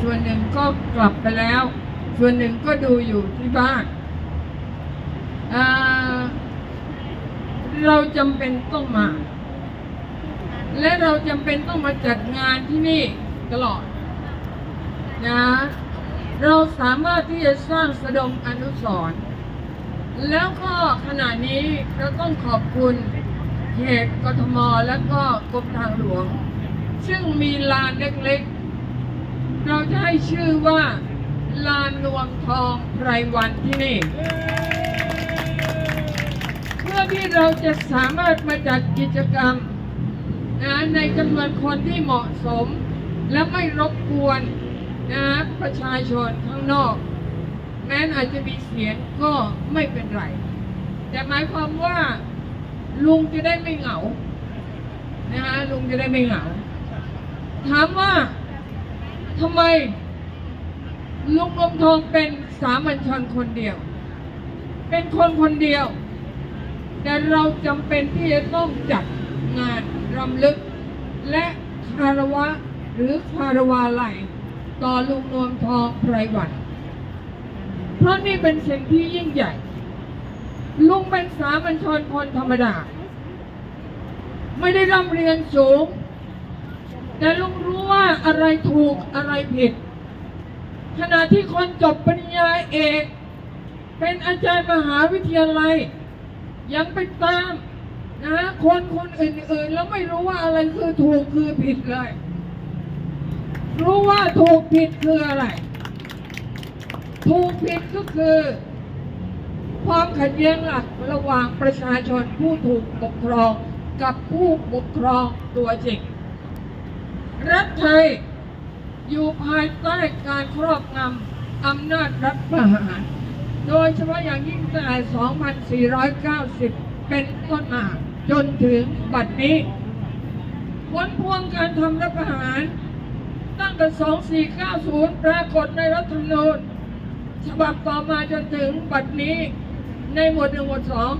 ส่วนหนึ่งก็กลับไปแล้ว ส่วนหนึ่งก็ดูอยู่ที่บ้านเราจำเป็นต้องมา และเราจำเป็นต้องมาจัดงานที่นี่ตลอดนะเราสามารถที่จะสร้างสะดมอนุสรณ์แล้วก็ขณะนี้เราต้องขอบคุณเขตกทมและก็กรมทางหลวง ซึ่งมีลานเล็กๆ เราจะให้ชื่อว่า ลานนวมทองไพรวันที่นี่ เพื่อที่เราจะสามารถมาจัดกิจกรรมนะในจำนวนคนที่เหมาะสม และไม่รบกวนนะประชาชนข้างนอก แม้นอาจจะมีเสียงก็ไม่เป็นไร แต่หมายความว่าลุงจะได้ไม่เหงานะฮะลุงจะได้ไม่เหงา ถามว่า ทำไม ลุงนมทองเป็นสามัญชนคนเดียว เป็นคนคนเดียว แต่เราจำเป็นที่จะต้องจัดงานรำลึก และคารวะหรือคารวาไหลต่อลุงนวมทองไพรวัน เพราะนี่เป็นสิ่งที่ยิ่งใหญ่ ลุงเป็นสามัญชนคนธรรมดา ไม่ได้ร่ำเรียนสูง แต่ลุงรู้ว่าอะไรถูกอะไรผิด ขณะที่คนจบปริญญาเอก เป็นอาจารย์มหาวิทยาลัย ยังไปตามนะคนคนอื่นๆ แล้วไม่รู้ว่าอะไรคือถูกคือผิดเลย รู้ว่าถูกผิดคืออะไร ถูกผิดก็คือ ความขัดแย้งหลักระหว่างประชาชนผู้ถูกปกครองกับผู้ปกครองตัวจริง รัฐไทย อยู่ภายใต้การครอบงำอำนาจรัฐประหาร โดยเฉพาะอย่างยิ่งตั้งแต่2490 เป็นต้นมาจนถึงบัดนี้ ผลพวงการทำรัฐประหาร ตั้งแต่ 2490 ปรากฏในรัฐธรรมนูญฉบับต่อมาจนถึงบัดนี้ในหมวดหนึ่งหมวดสอง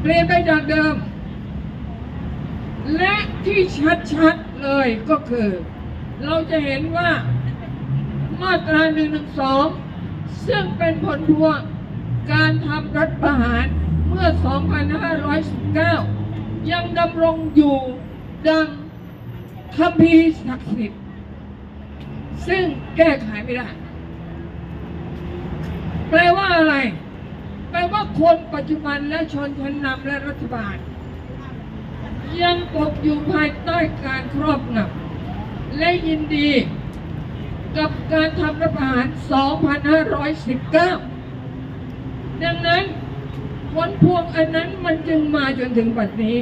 เปลี่ยนไปจากเดิม และที่ชัดๆเลยก็คือ เราจะเห็นว่ามาตรา1นึซึ่งเป็นผลพวงการทำรัฐประหารเมื่อ 2519 ยังดำรงอยู่ดังคัมภีร์ศักดิ์สิทธิ์ซึ่งแก้ไขไม่ได้ แปลว่าอะไร แปลว่าคนปัจจุบันและชนชั้นนำและรัฐบาล ยังตกอยู่ภายใต้การครอบงำและยินดีกับการทำรัฐประหาร 2519 ดังนั้นผลพวงอันนั้นมันจึงมาจนถึงปัจจุบันนี้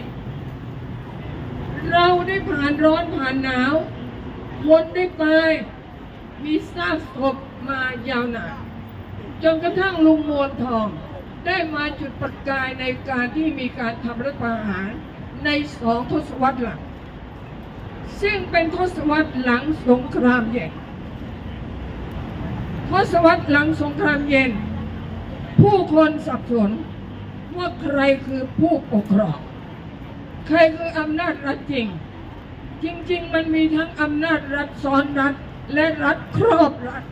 เราได้ผ่านร้อนผ่านหนาวคนได้ตายมีซากศพมายาวนานจนกระทั่งลุงมวลทอง ได้มาจุดประกายในการที่มีการทำรัฐประหาร ในสองทศวรรษหลัง ซึ่งเป็นทศวรรษหลังสงครามเย็น ทศวรรษหลังสงครามเย็น ผู้คนสับสนว่าใครคือผู้ปกครอง ใครคืออำนาจรัฐจริง จริง ๆ มันมีทั้งอำนาจรัฐซ้อนรัฐและรัฐครอบรัฐ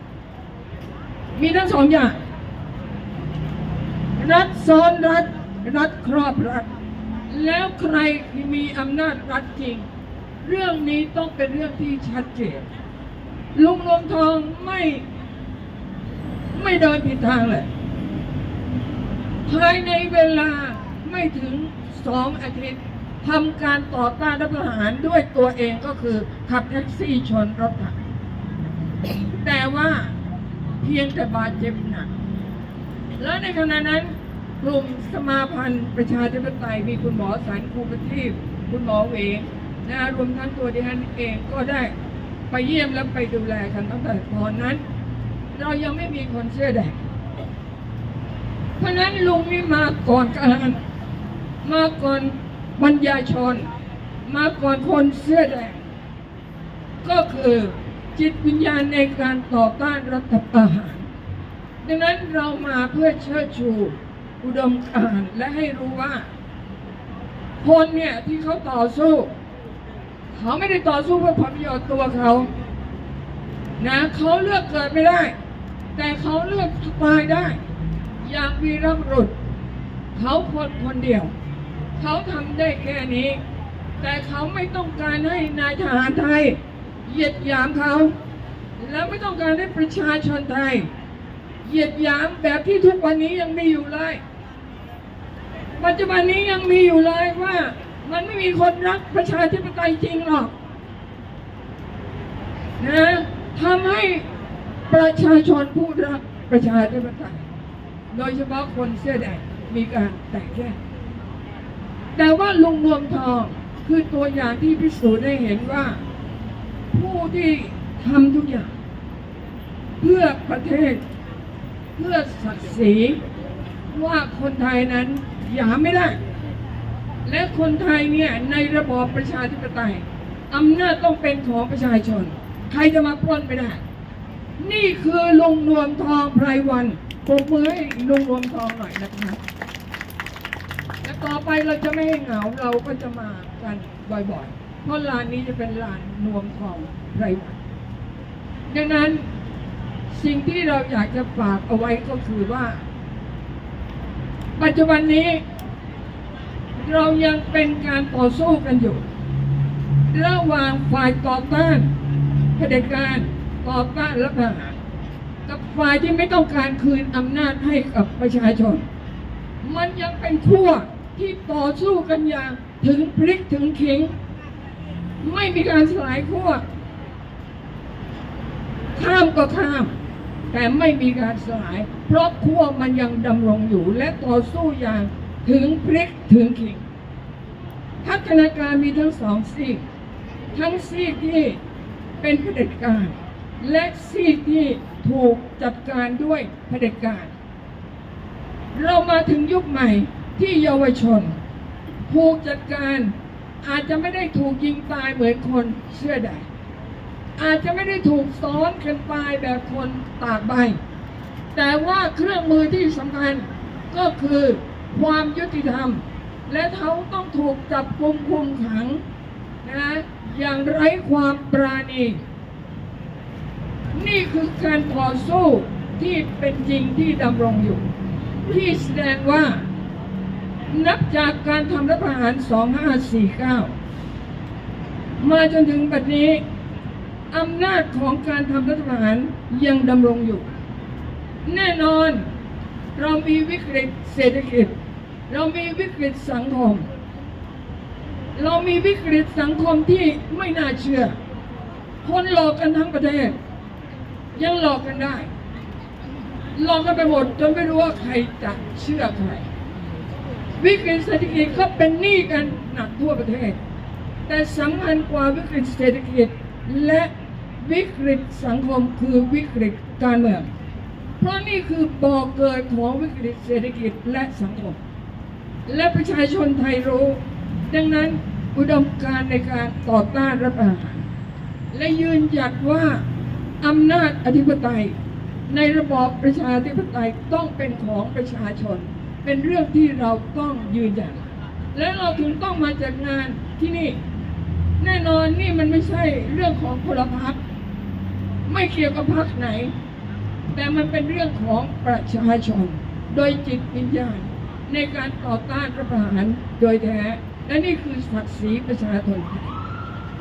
มีทั้งสองอย่าง รัฐซ้อนรัฐ รัฐครอบรัฐ แล้วใครที่มีอำนาจรัฐจริง เรื่องนี้ต้องเป็นเรื่องที่ชัดเจนลุงรวมทองไม่ ไม่เดินผิดทางเลยภายในเวลาไม่ถึงสองอาทิตย์ทำการต่อต้านรัฐประหารด้วยตัวเองก็คือขับแท็กซี่ชนรถถังแต่ว่าเพียงแต่บาดเจ็บหนักและในขณะนั้น กลุ่มสมาพันธ์ประชาธิปไตยมีคุณหมอสันคูประทีปคุณหมอเวงนะรวมทั้งตัวดิฉันเองก็ได้ไปเยี่ยมและไปดูแลกันตั้งแต่ตอนนั้น เรายังไม่มีคนเสื้อแดงเพราะนั้นลุงนี่มาก่อนการมาก่อนบรรยาชน มาก่อนคนเสื้อแดง ก็คือจิตวิญญาณในการต่อต้านรัฐประหาร ดังนั้นเรามาเพื่อเชิดชู อุดมการณ์และให้รู้ว่า คนเนี่ยที่เขาต่อสู้ เขาไม่ได้ต่อสู้เพื่อผลประโยชน์ตัวเขา นะเขาเลือกเกิดไม่ได้ แต่เขาเลือกตายได้ อย่างวีรบุรุษ เขาคนคนเดียว เขาทำได้แค่นี้ แต่เขาไม่ต้องการให้นายทหารไทยเหยียดหยามเขา และไม่ต้องการให้ประชาชนไทย เหยียดหยามแบบที่ทุกวันนี้ยังมีอยู่เลย ปัจจุบันนี้ยังมีอยู่เลยว่า มันไม่มีคนรักประชาธิปไตยจริงหรอกนะทำให้ประชาชนผู้รักประชาธิปไตยโดยเฉพาะคนเสื้อแดงมีการแตกแยกแต่ว่าลุงนวมทองคือตัวอย่างที่พิสูจน์ได้เห็นว่า ผู้ที่ทำทุกอย่าง เพื่อประเทศ เพื่อศักดิ์ศรีว่าคนไทยนั้นหยามไม่ได้ และคนไทยเนี่ยในระบอบประชาธิปไตยอำนาจต้องเป็นของประชาชน ใครจะมาปล้นไม่ได้ นี่คือลุงนวมทองไพรวันปรบมือให้ลุงนวมทองหน่อยนะครับและต่อไปเราจะไม่ให้เหงาเราก็จะมากันบ่อยๆ เพราะลานนี้จะเป็นลานนวมทองไพรวันดังนั้น สิ่งที่เราอยากจะฝากเอาไว้ก็คือว่า ปัจจุบันนี้ เรายังเป็นการต่อสู้กันอยู่ ระหว่างฝ่ายต่อต้านเผด็จการต่อต้านรัฐประหารกับฝ่ายที่ไม่ต้องการคืนอำนาจให้กับประชาชน มันยังเป็นขั้วที่ต่อสู้กันอย่างถึงพลิกถึงขิง ไม่มีการสลายขั้วข้ามก็ข้าม แต่ไม่มีการสลาย เพราะขั้วมันยังดำรงอยู่และต่อสู้อย่างถึงพลิกถึงขิงพัฒนาการมีทั้งสองซีก ทั้งซีกที่เป็นเผด็จการ และซีกที่ถูกจัดการด้วยเผด็จการ เรามาถึงยุคใหม่ที่เยาวชน ถูกจัดการอาจจะไม่ได้ถูกยิงตายเหมือนคนเสื้อแดง อาจจะไม่ได้ถูกซ้อนกันตายแบบคนตากใบ แต่ว่าเครื่องมือที่สำคัญก็คือความยุติธรรม และเขาต้องถูกจับกุมคุมขังนะอย่างไร้ความปราณี นี่คือการต่อสู้ที่เป็นจริงที่ดำรงอยู่ ที่แสดงว่า นับจากการทำรัฐประหาร 2549 มาจนถึงบัดนี้ อำนาจของการทำรัฐประหารยังดำรงอยู่ แน่นอนเรามีวิกฤตเศรษฐกิจ เรามีวิกฤตสังคม เรามีวิกฤตสังคมที่ไม่น่าเชื่อ คนหลอกกันทั้งประเทศ ยังหลอกกันได้ หลอกกันไปหมดจนไม่รู้ว่าใครจะเชื่อใครวิกฤตเศรษฐกิจก็เป็นหนี้กันหนักทั่วประเทศ แต่สำคัญกว่าวิกฤตเศรษฐกิจ และวิกฤตสังคมคือวิกฤตการเมือง เพราะนี่คือบ่อเกิดของวิกฤตเศรษฐกิจและสังคม และประชาชนไทยรู้ ดังนั้นอุดมการในการต่อต้านรัฐประหาร และยืนหยัดว่าอำนาจอธิปไตย ในระบอบประชาธิปไตยต้องเป็นของประชาชน เป็นเรื่องที่เราต้องยืนหยัดและเราถึงต้องมาจัดงานที่นี่ แน่นอนนี่มันไม่ใช่เรื่องของพลพรรคไม่เกี่ยวกับพรรคไหน แต่มันเป็นเรื่องของประชาชน โดยจิตวิญญาณในการต่อต้านรัฐประหารโดยแท้ และนี่คือศักดิ์ศรีประชาชน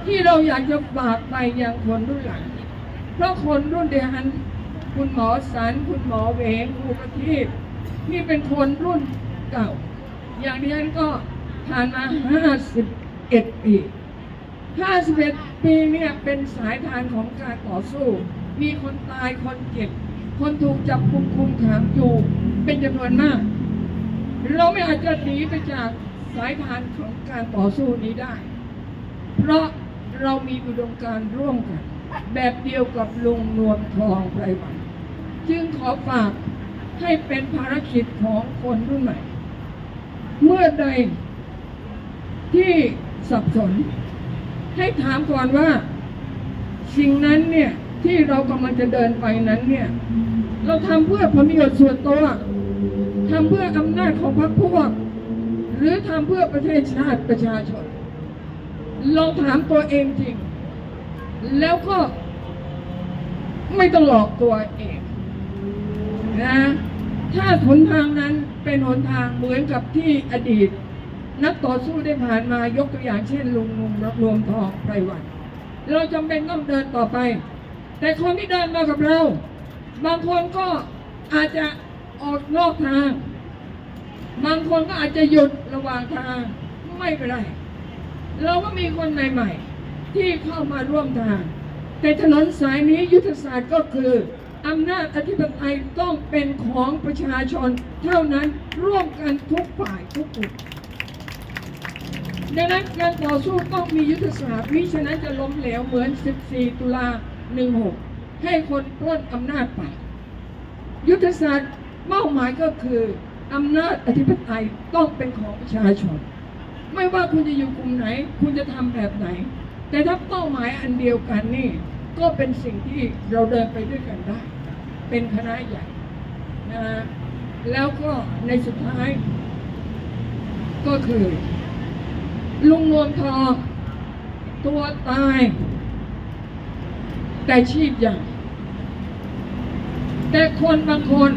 ที่เราอยากจะฝากไปยังคนรุ่นหลัง เพราะคนรุ่นเดียันคุณหมอสันคุณหมอเวงครูประทีปนี่เป็นคนรุ่นเก่า อย่างดิฉันก็ผ่านมา 51 ปี 51 ปีเนี่ยเป็นสายทานของการต่อสู้ มีคนตายคนเจ็บ คนถูกจับคุมคุมขังอยู่เป็นจำนวนมาก เราไม่อาจจะหนีไปจากสายทานของการต่อสู้นี้ได้ เพราะเรามีอุดมการร่วมกัน แบบเดียวกับลุงนวมทองไพรวันจึงขอฝากให้เป็นภารกิจของคนรุ่นใหม่ เมื่อใดที่สับสน ให้ถามก่อนว่า สิ่งนั้นเนี่ยที่เรากำลังจะเดินไปนั้นเนี่ยเราทำเพื่อผลประโยชน์ส่วนตัวทำเพื่ออำนาจของพรรคพวก หรือทำเพื่อประเทศชาติประชาชนลองถามตัวเองจริง แล้วก็ไม่ต้องหลอกตัวเองนะถ้าหนทางนั้นเป็นหนทางเหมือนกับที่อดีต นักต่อสู้ได้ผ่านมายกตัวอย่างเช่นลุงนุงรวมทองไพรวัน เราจำเป็นต้องเดินต่อไป แต่คนที่เดินมากับเรา บางคนก็อาจจะออกนอกทาง บางคนก็อาจจะหยุดระหว่างทางไม่เป็นไร เราก็มีคนใหม่ๆ ที่เข้ามาร่วมทาง แต่ถนนสายนี้ยุทธศาสตร์ก็คืออำนาจอธิปไตยต้องเป็นของประชาชน เท่านั้นร่วมกันทุกฝ่ายทุกกลุ่ม ดังนั้นการต่อสู้ต้องมียุทธศาสตร์มิฉะนั้นจะล้มเหลวเหมือน 14 ตุลา 16 ให้คนปล้นอำนาจไป ยุทธศาสตร์เป้าหมายก็คืออำนาจอธิปไตยต้องเป็นของประชาชน ไม่ว่าคุณจะอยู่กลุ่มไหน คุณจะทำแบบไหน แต่ถ้าเป้าหมายอันเดียวกันนี่ ก็เป็นสิ่งที่เราเดินไปด้วยกันได้ เป็นคณะใหญ่นะฮะแล้วก็ในสุดท้ายก็คือ ลุงนวมทอง ตัวตาย แต่ชีพใหญ่แต่คนบางคน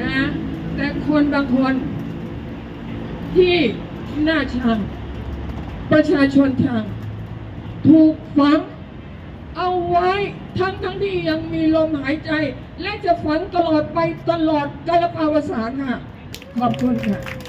นะแต่คนบางคน ที่น่าชัง ประชาชนชัง ถูกฝัง เอาไว้ทั้งทั้งที่ยังมีลมหายใจ และจะฝังตลอดไปตลอดกาลปาวสานค่ะ ขอบคุณค่ะ